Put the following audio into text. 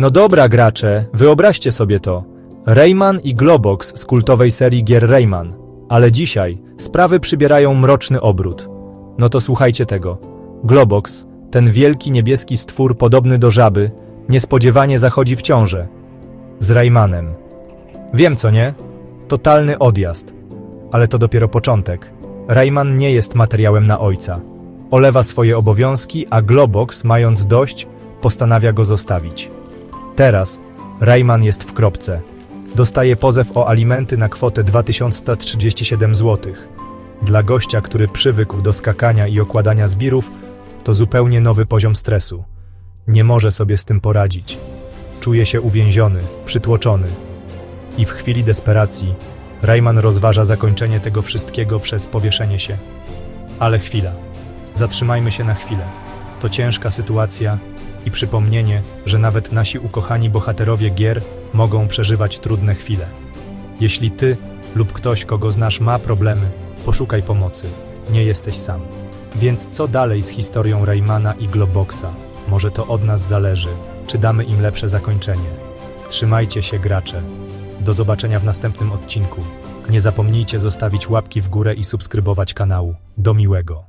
No dobra, gracze, wyobraźcie sobie to. Rayman i Globox z kultowej serii gier Rayman. Ale dzisiaj sprawy przybierają mroczny obrót. No to słuchajcie tego. Globox, ten wielki niebieski stwór podobny do żaby, niespodziewanie zachodzi w ciążę. Z Raymanem. Wiem co nie? Totalny odjazd. Ale to dopiero początek. Rayman nie jest materiałem na ojca. Olewa swoje obowiązki, a Globox, mając dość, postanawia go zostawić. Teraz Rayman jest w kropce. Dostaje pozew o alimenty na kwotę 2137 zł. Dla gościa, który przywykł do skakania i okładania zbirów, to zupełnie nowy poziom stresu. Nie może sobie z tym poradzić. Czuje się uwięziony, przytłoczony. I w chwili desperacji Rayman rozważa zakończenie tego wszystkiego przez powieszenie się. Ale chwila. Zatrzymajmy się na chwilę. To ciężka sytuacja i przypomnienie, że nawet nasi ukochani bohaterowie gier mogą przeżywać trudne chwile. Jeśli ty lub ktoś, kogo znasz, ma problemy, poszukaj pomocy. Nie jesteś sam. Więc co dalej z historią Raymana i Globoxa? Może to od nas zależy, czy damy im lepsze zakończenie. Trzymajcie się, gracze. Do zobaczenia w następnym odcinku. Nie zapomnijcie zostawić łapki w górę i subskrybować kanału. Do miłego.